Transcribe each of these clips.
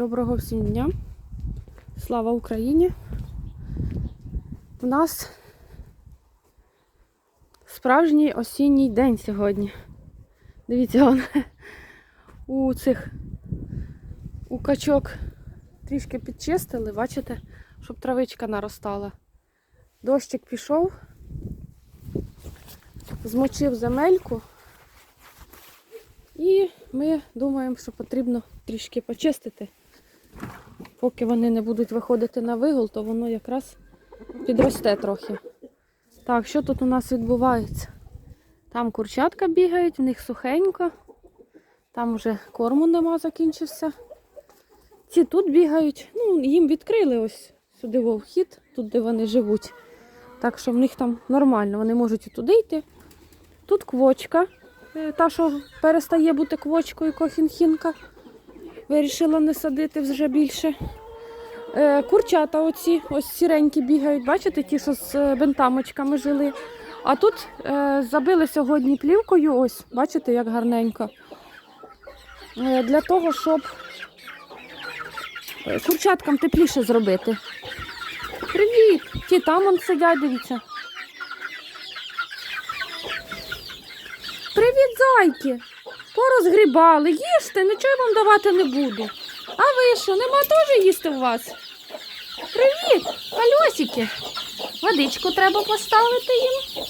Доброго всім дня. Слава Україні. У нас справжній осінній день сьогодні. Дивіться, он, у цих у качок трішки підчистили, бачите, щоб травичка наростала. Дощик пішов, змочив земельку. І ми думаємо, що потрібно трішки почистити. Поки вони не будуть виходити на вигул, то воно якраз підросте трохи. Так, що тут у нас відбувається? Там курчатка бігають, в них сухенько. Там вже корму нема, закінчився. Ці тут бігають. Ну, їм відкрили ось сюди вхід, тут де вони живуть. Так що в них там нормально, вони можуть і туди йти. Тут квочка. Е, Та, що перестає бути квочкою кохінхінка. Вирішила не садити вже більше. Е, Курчата оці, ось сіренькі бігають, бачите, ті, що з е, бентамочками жили. А тут е, забили сьогодні плівкою, ось, бачите, як гарненько. Для того, щоб курчаткам тепліше зробити. Привіт! Ті там он сидять, дивіться. Привіт, зайки! Порозгрібали, їжте, нічого я вам давати не буду. А ви що, нема теж їсти у вас? Привіт, кольосики. Водичку треба поставити їм.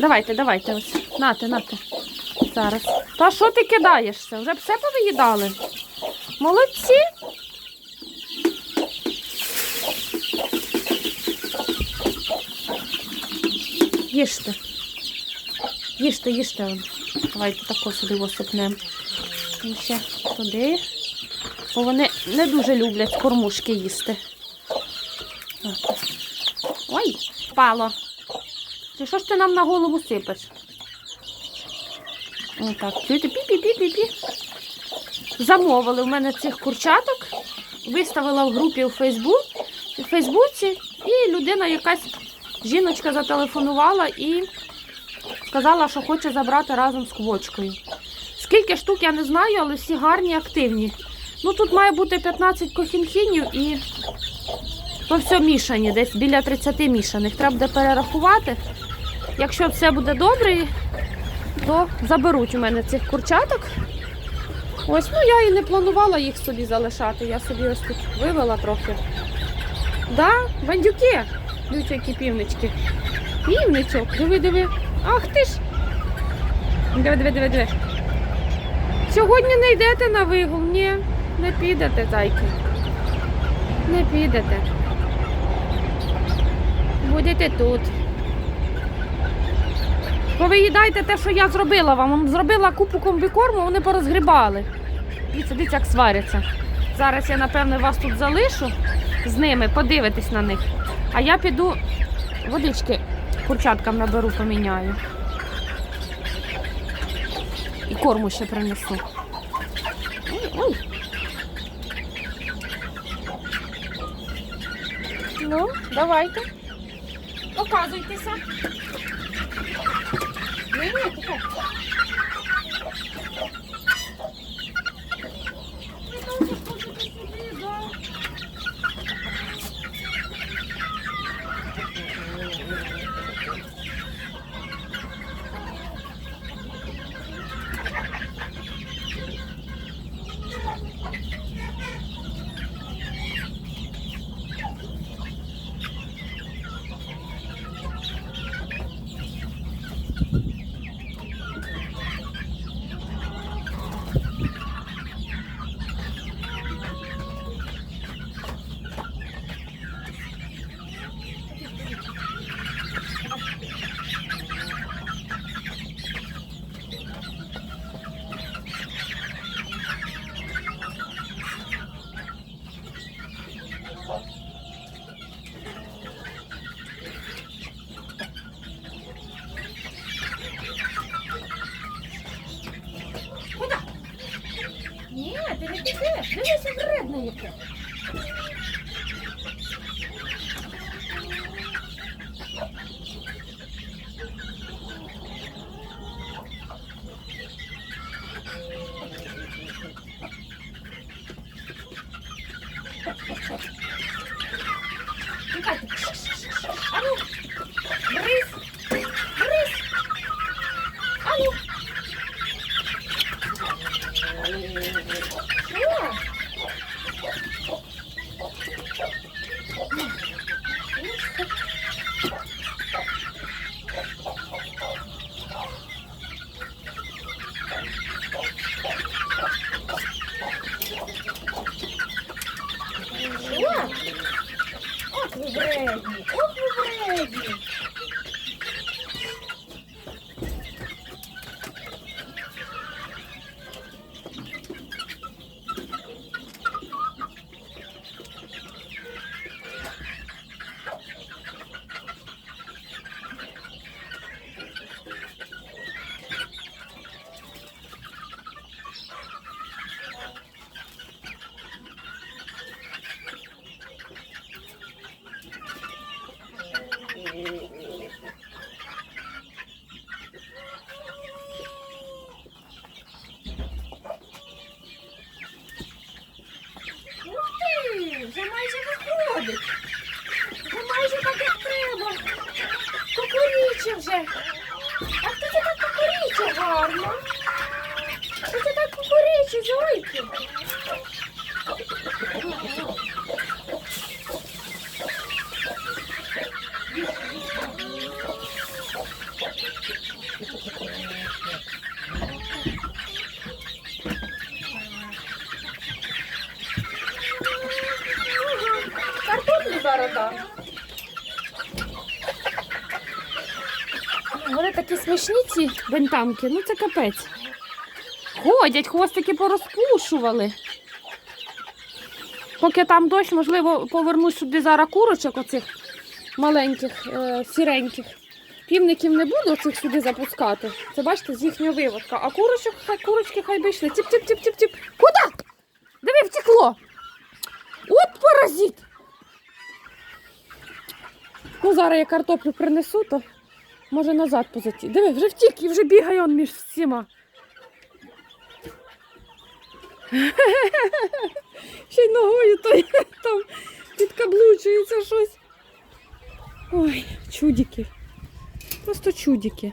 Давайте, давайте ось. Нате, нате. Зараз. Та що ти кидаєшся? Вже все повиїдали? Молодці. Їжте. Їжте, їжте. Давайте тако сюди осипнемо. І ще туди. Бо вони не дуже люблять кормушки їсти. Ой, впало. Чи що ж ти нам на голову сипеш? Отак. Чуєте? Пі-пі-пі-пі-пі. Замовили в мене цих курчаток. Виставила в групі у Фейсбук, у Фейсбуці, і людина якась жіночка зателефонувала і сказала, що хоче забрати разом з квочкою. Скільки штук я не знаю, але всі гарні, активні. Ну тут має бути 15 кохінхінів і то все мішані, десь біля 30 мішаних. Треба буде перерахувати. Якщо все буде добре, то заберуть у мене цих курчаток. Ось, ну я і не планувала їх собі залишати. Я собі ось тут вивела трохи. Да, бандюки. Дивіться, які півнички. Півничок, диви, диви. Ах ти ж. Диви, диви, диви, диви. Сьогодні не йдете на вигул? Ні, не підете, зайки. Не підете. Будете тут. Повиїдайте те, що я зробила вам. Зробила купу комбікорму, вони порозгрібали. Дивіться, дивіться, як сваряться. Зараз я, напевне, вас тут залишу з ними, подивитись на них. А я піду водички курчаткам наберу, поміняю. Корму ще принесу. Ой, ой. Ну, давайте. Показуйтеся. Ні, ні, Ні, ти не підеш. Дивися, вредне яке. Ці бентамки, ну це капець. Ходять, хвостики порозпушували. Поки там дощ, можливо, повернусь сюди зараз курочок оцих маленьких, е, сіреньких. Півників не буду оцих сюди запускати. Це бачите, з їхнього виводка. А курочок, хай курочки хай би йшли. Тіп-тіп-тіп-тіп-тіп. Куди? Диви, втекло. От паразит. Ну, зараз я картоплю принесу, то може назад позаті. Диви, вже втік і вже бігає он між всіма. Ще й ногою той там підкаблучується щось. Ой, чудики. Просто чудики.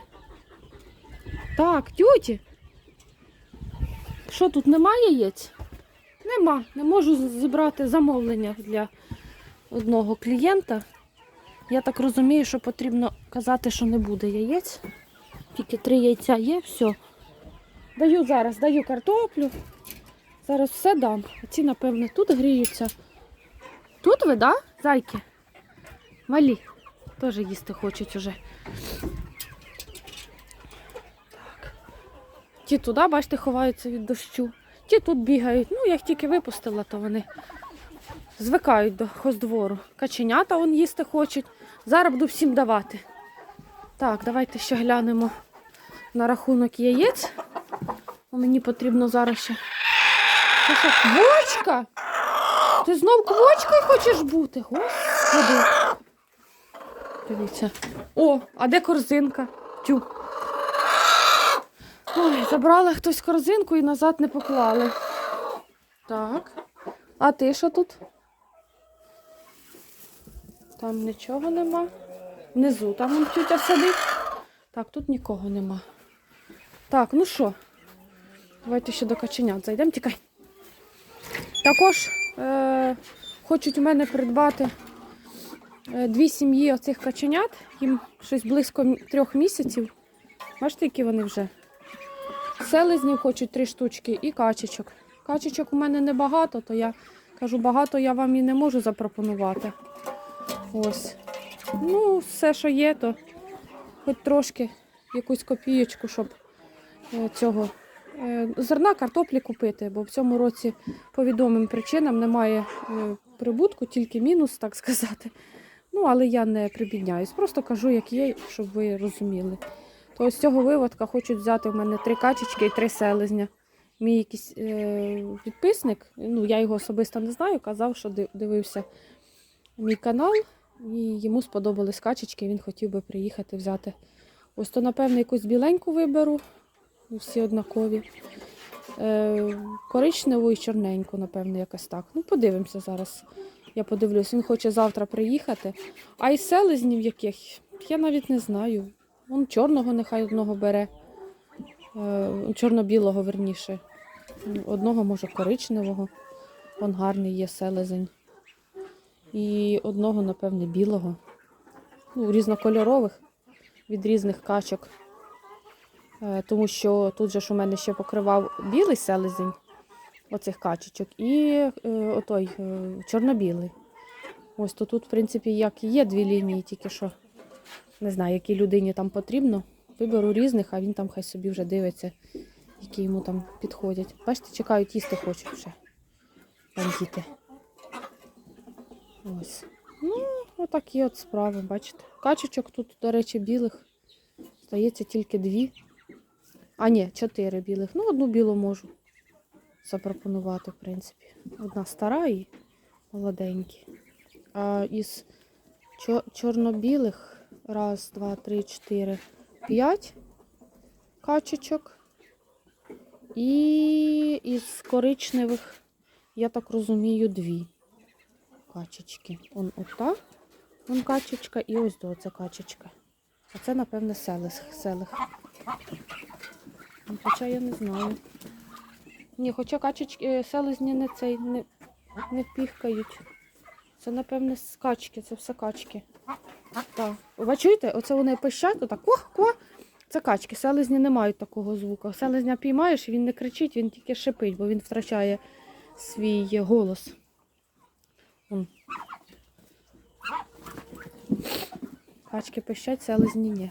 Так, тьоті. Що тут немає яєць? Нема. Не можу зібрати замовлення для одного клієнта. Я так розумію, що потрібно казати, що не буде яєць. Тільки три яйця є, все. Даю зараз, даю картоплю. Зараз все дам. Ці, напевне, тут гріються. Тут ви, да, зайки? Малі. Теж їсти хочуть уже. Так. Ті туди, бачите, ховаються від дощу. Ті тут бігають. Ну, як тільки випустила, то вони звикають до хоздвору. Каченята вон їсти хочуть. Зараз буду всім давати. Так, давайте ще глянемо на рахунок яєць. Мені потрібно зараз ще. Це що, квочка? Ти знов квочкою хочеш бути? Господи. Дивіться. О, а де корзинка? Тю. Ой, забрала хтось корзинку і назад не поклали. Так. А ти що тут? Там нічого нема. Внизу там вон тютя сидить. Так, тут нікого нема. Так, ну що? Давайте ще до каченят зайдемо, тікай. Також е- хочуть у мене придбати е, дві сім'ї оцих каченят. Їм щось близько трьох місяців. Бачите, які вони вже? Селезнів хочуть три штучки і качечок. Качечок у мене небагато, то я кажу, багато я вам і не можу запропонувати. Ось. Ну, все, що є, то хоч трошки якусь копієчку, щоб е, цього е, зерна картоплі купити, бо в цьому році по відомим причинам немає е, прибутку, тільки мінус, так сказати. Ну, але я не прибідняюсь. Просто кажу, як є, щоб ви розуміли. То з цього виводка хочуть взяти в мене три качечки і три селезня. Мій якийсь е, підписник, ну я його особисто не знаю, казав, що ди- дивився мій канал, і йому сподобались качечки, він хотів би приїхати взяти. Ось то, напевно, якусь біленьку виберу, всі однакові. Е, коричневу і чорненьку, напевно, якось так. Ну, подивимося зараз. Я подивлюсь, він хоче завтра приїхати. А із селезнів яких, я навіть не знаю. Вон чорного нехай одного бере. Е, чорно-білого верніше. Одного, може, коричневого. Он гарний є селезень. І одного, напевне, білого. Ну, різнокольорових від різних качок. Е, Тому що тут же ж у мене ще покривав білий селезень оцих качечок і е, отой е, чорно-білий. Ось то тут, в принципі, як є дві лінії, тільки що не знаю, якій людині там потрібно. Виберу різних, а він там хай собі вже дивиться, які йому там підходять. Бачите, чекають, їсти хочуть вже. Бандіти. Ось. Ну, отакі от справи, бачите. Качечок тут, до речі, білих. Здається, тільки дві. А, ні, чотири білих. Ну, одну білу можу запропонувати, в принципі. Одна стара і молоденькі. А із чорно-білих раз, два, три, чотири, п'ять качечок. І із коричневих, я так розумію, дві качечки. Он ота, он качечка і ось до це качечка. А це, напевне, селих. селих. Ну, Хоча я не знаю. Ні, хоча качечки, е, селезні не цей, не, не піхкають. Це, напевне, качки, це все качки. Так. Ви чуєте? Оце вони пищать, отак кох. Це качки. Селезні не мають такого звуку. Селезня піймаєш, він не кричить, він тільки шипить, бо він втрачає свій голос. Качки пищать, селезні ні.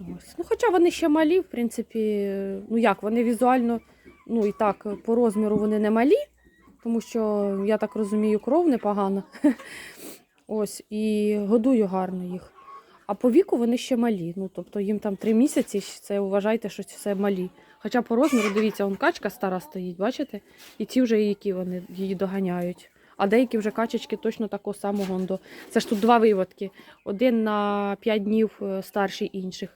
Ось. Ну, хоча вони ще малі, в принципі, ну як, вони візуально, ну і так, по розміру вони не малі, тому що, я так розумію, кров непогана. Ось, і годую гарно їх. А по віку вони ще малі. Ну, тобто їм там три місяці, це вважайте, що це малі. Хоча по розміру, дивіться, он качка стара стоїть, бачите? І ці вже які вони її доганяють. А деякі вже качечки точно такого самого. Це ж тут два виводки. Один на 5 днів е, старший інших.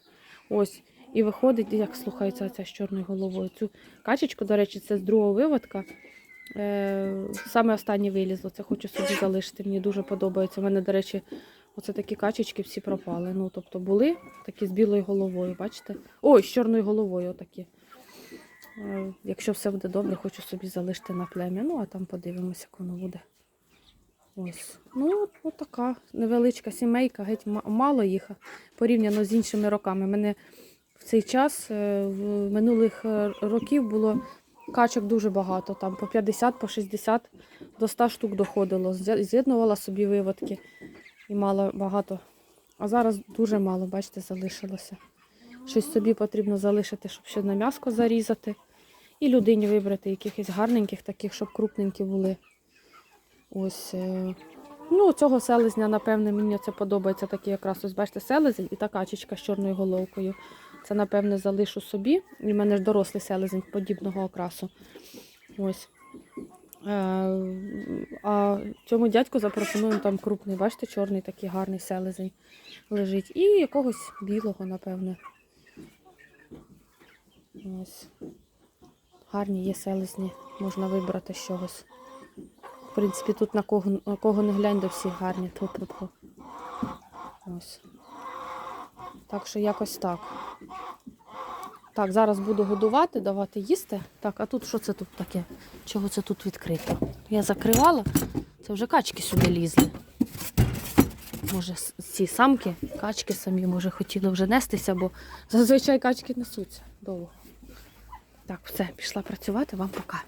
Ось. І виходить, як слухається ця з чорною головою. Цю качечку, до речі, це з другого виводка. Е, саме останнє вилізло. Це хочу собі залишити. Мені дуже подобається. У мене, до речі, оце такі качечки всі пропали. Ну, тобто були такі з білою головою, бачите? Ой, з чорною головою отакі. Е, якщо все буде добре, хочу собі залишити на плем'я. Ну, а там подивимося, як воно буде. Ось. Ну, от, така невеличка сімейка, геть мало їх порівняно з іншими роками. Мене в цей час е, в минулих е, років було качок дуже багато, там по 50, по 60 до 100 штук доходило. З'єднувала собі виводки і мала багато. А зараз дуже мало, бачите, залишилося. Щось собі потрібно залишити, щоб ще на м'яско зарізати. І людині вибрати якихось гарненьких, таких, щоб крупненькі були. Ось. е, Ну, цього селезня, напевне, мені це подобається такий якраз. Ось бачите, селезень і та качечка з чорною головкою. Це, напевне, залишу собі. І в мене ж дорослий селезень подібного окрасу. Ось. Е, а цьому дядьку запропонуємо там крупний, бачите, чорний такий гарний селезень лежить. І якогось білого, напевне. Ось. Гарні є селезні, можна вибрати з чогось. В принципі, тут на кого, на кого не глянь, до всіх гарні. Тут. Ось. Так що якось так. Так, зараз буду годувати, давати їсти. Так, а тут що це тут таке? Чого це тут відкрито? Я закривала, це вже качки сюди лізли. Може, ці самки, качки самі, може, хотіли вже нестися, бо зазвичай качки несуться довго. Так, все, пішла працювати, вам пока.